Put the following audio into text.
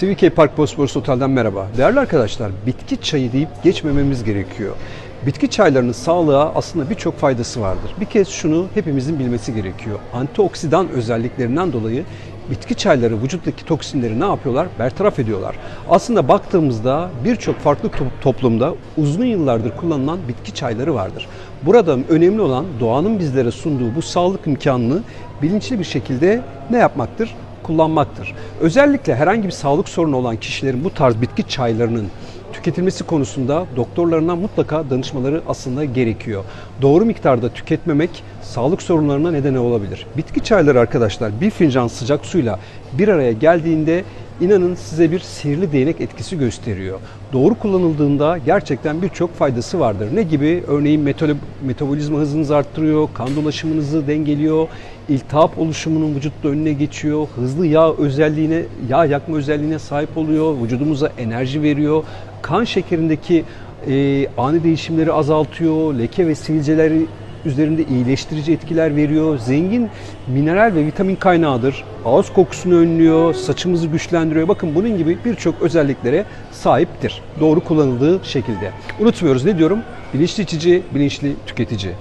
CVK Park Bosporus Otel'den merhaba. Değerli arkadaşlar, bitki çayı deyip geçmememiz gerekiyor. Bitki çaylarının sağlığa aslında birçok faydası vardır. Bir kez şunu hepimizin bilmesi gerekiyor. Antioksidan özelliklerinden dolayı bitki çayları vücuttaki toksinleri ne yapıyorlar? Bertaraf ediyorlar. Aslında baktığımızda birçok farklı to- toplumda uzun yıllardır kullanılan bitki çayları vardır. Burada önemli olan doğanın bizlere sunduğu bu sağlık imkanını bilinçli bir şekilde ne yapmaktır? Kullanmaktır. Özellikle herhangi bir sağlık sorunu olan kişilerin bu tarz bitki çaylarının tüketilmesi konusunda doktorlarına mutlaka danışmaları aslında gerekiyor. Doğru miktarda tüketmemek sağlık sorunlarına neden olabilir. Bitki çayları arkadaşlar bir fincan sıcak suyla bir araya geldiğinde inanın size bir sihirli değnek etkisi gösteriyor. Doğru kullanıldığında gerçekten birçok faydası vardır. Ne gibi? Örneğin metabolizma hızınızı arttırıyor, kan dolaşımınızı dengeliyor, iltihap oluşumunun vücutta önüne geçiyor, hızlı yağ özelliğine, yağ yakma özelliğine sahip oluyor, vücudumuza enerji veriyor, kan şekerindeki e, ani değişimleri azaltıyor, leke ve sivilceleri üzerinde iyileştirici etkiler veriyor. Zengin mineral ve vitamin kaynağıdır. Ağız kokusunu önlüyor, saçımızı güçlendiriyor. Bakın bunun gibi birçok özelliklere sahiptir. Doğru kullanıldığı şekilde. Unutmuyoruz ne diyorum? Bilinçli içici, bilinçli tüketici.